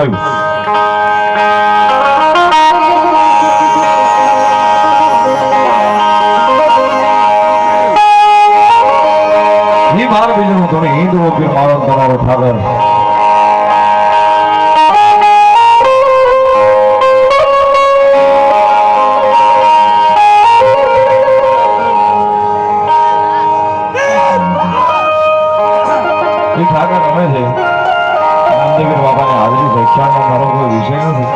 ઈ માર બીજું તમે હિન્દુ પીર મારો તમારો ઠાકર ઠાકર રમે છે રામદેવીર બાપાની હાજરી વ્યાખ્યાનનો મારો કોઈ વિષય નથી.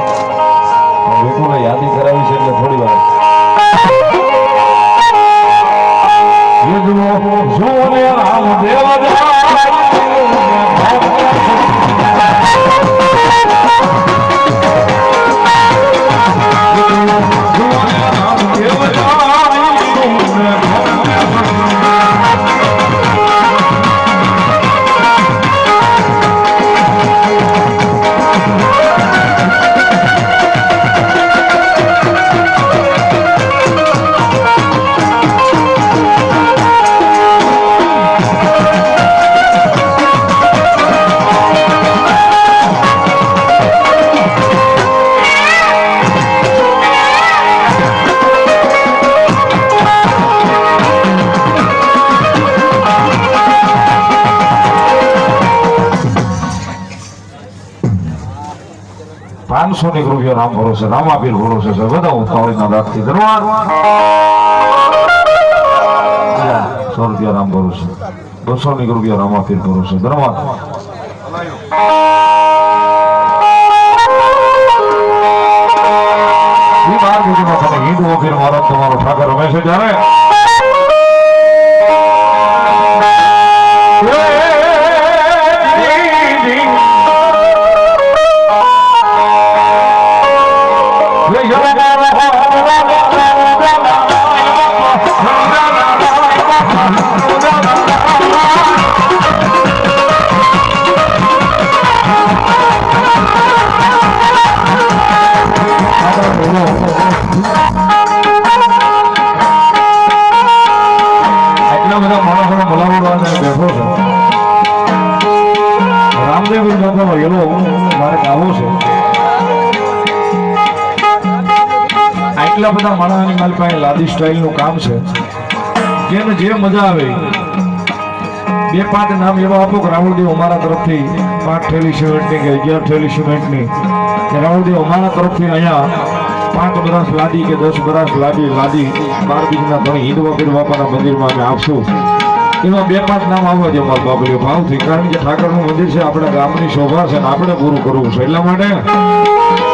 લોકોને યાદી કરાવી છે એટલે થોડી વાર. પાંચસો ની રૂપિયા રામ ભરોસે રામાપીર ભરોસે છે. બધા ઉતાવળીના દાંતથી દરબાર સો રૂપિયા રામ ભરોસે. બસો ની રૂપિયા રામાપીર ભરોસે. દરબાર તમારો ઠાકર રમેશ છે જ્યારે એટલા આટલા બધા માણસની મારી પાસે લાદી સ્ટાઇલનું કામ છે. જેને જે મજા આવે. બે પાંચ નામ એવા આપો કે રાહુલદેવ અમારા તરફથી પાંચ થેલી સિમેન્ટની કે અગિયાર થેલી સિમેન્ટની. કે રાહુલદેવ અમારા તરફથી અહીંયા પાંચ બરાસ લાદી કે દસ બરાસ લાદી લાદી, બાર બીજના તમે હિન્દુ પીર બાપાના મંદિરમાં અમે આપશું. એમાં બે પાંચ નામ આવવા દે અમારા બાબલીઓ ભાવથી. કારણ કે ઠાકરનું મંદિર છે, આપણા ગામની શોભા છે આપણે પૂરું કરવું છે. એટલા માટે